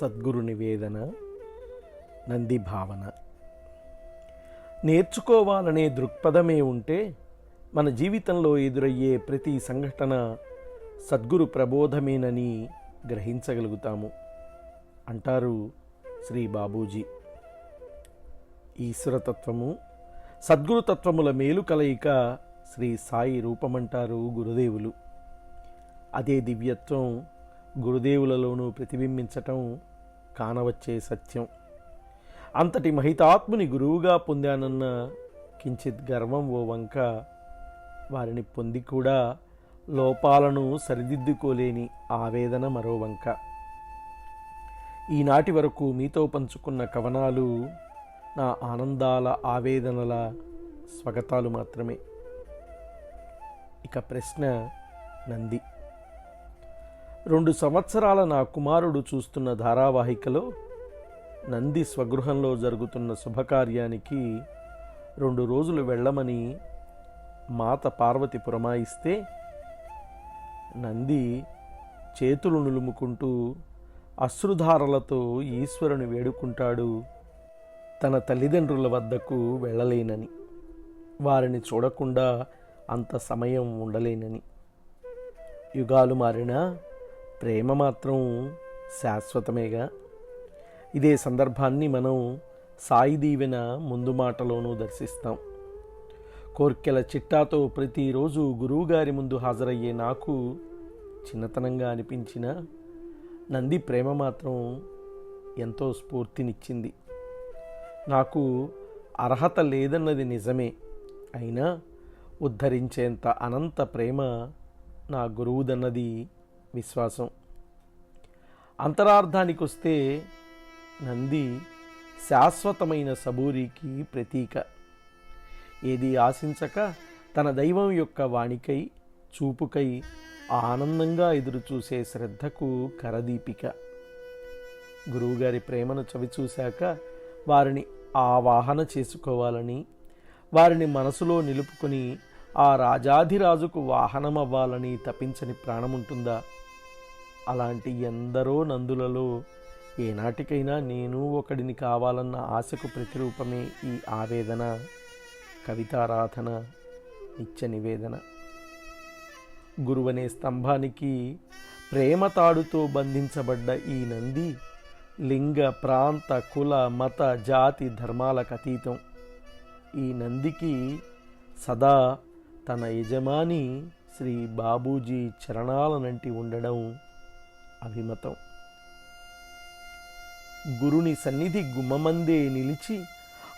సద్గురు నివేదన నంది భావన. నేర్చుకోవాలనే దృక్పథమే ఉంటే మన జీవితంలో ఎదురయ్యే ప్రతి సంఘటన సద్గురు ప్రబోధమేనని గ్రహించగలుగుతాము అంటారు శ్రీ బాబూజీ. ఈశ్వరతత్వము సద్గురుతత్వముల మేలు కలయిక శ్రీ సాయి రూపమంటారు గురుదేవులు. అదే దివ్యత్వం గురుదేవులలోనూ ప్రతిబింబించటం కానవచ్చే సత్యం. అంతటి మహితాత్ముని గురువుగా పొందానన్న కించిత్ గర్వం ఓ వంక వారిని పొంది కూడా లోపాలను సరిదిద్దుకోలేని ఆవేదన మరో వంక. ఈనాటి వరకు మీతో పంచుకున్న కవనాలు నా ఆనందాల ఆవేదనల స్వగతాలు మాత్రమే. ఇక ప్రశ్న నంది. రెండు సంవత్సరాల నా కుమారుడు చూస్తున్న ధారావాహికలో నంది స్వగృహంలో జరుగుతున్న శుభకార్యానికి రెండు రోజులు వెళ్ళమని మాత పార్వతి పురమాయిస్తే నంది చేతులు నులుముకుంటూ అశ్రుధారలతో ఈశ్వరుని వేడుకుంటాడు. తన తల్లిదండ్రుల వద్దకు వెళ్ళలేనని వారిని చూడకుండా అంత సమయం ఉండలేనని. యుగాలు మారినా ప్రేమ మాత్రం శాశ్వతమేగా. ఇదే సందర్భాన్ని మనం సాయి దీవెన ముందు మాటలోనూ దర్శిస్తాం. కోర్కెల చిట్టాతో ప్రతిరోజు గురువుగారి ముందు హాజరయ్యే నాకు చిన్నతనంగా అనిపించిన నంది ప్రేమ మాత్రం ఎంతో స్ఫూర్తినిచ్చింది. నాకు అర్హత లేదన్నది నిజమే. అయినా ఉద్ధరించేంత అనంత ప్రేమ నా గురువుదన్నది విశ్వాసం. అంతరార్థానికి వస్తే నంది శాశ్వతమైన సబూరికి ప్రతీక. ఏది ఆశించక తన దైవం యొక్క వాణికై చూపుకై ఆనందంగా ఎదురుచూసే శ్రద్ధకు కరదీపిక. గురువుగారి ప్రేమను చవిచూశాక వారిని ఆవాహన చేసుకోవాలని వారిని మనసులో నిలుపుకొని ఆ రాజాధిరాజుకు వాహనమవ్వాలని తపించని ప్రాణముంటుందా? అలాంటి ఎందరో నందులలో ఏనాటికైనా నేను ఒకడిని కావాలన్న ఆశకు ప్రతిరూపమే ఈ ఆవేదన కవితారాధన నిత్య నివేదన. గురువనే స్తంభానికి ప్రేమ తాడుతో బంధించబడ్డ ఈ నంది లింగ ప్రాంత కుల మత జాతి ధర్మాలకు అతీతం. ఈ నందికి సదా తన యజమాని శ్రీ బాబూజీ చరణాలనంటి ఉండడం అభిమతం. గురుని సన్నిధి గుమ్మమందే నిలిచి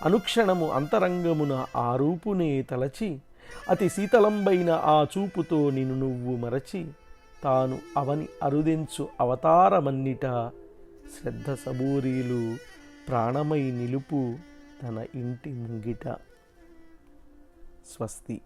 అనుక్షణము అంతరంగమున ఆ రూపునే తలచి అతి శీతలంబైన ఆ చూపుతో నిన్ను నువ్వు మరచి తాను అవని అరుదెంచు అవతారమన్నిట శ్రద్ధ సబూరీలు ప్రాణమై నిలుపు తన ఇంటి ముంగిట. స్వస్తి.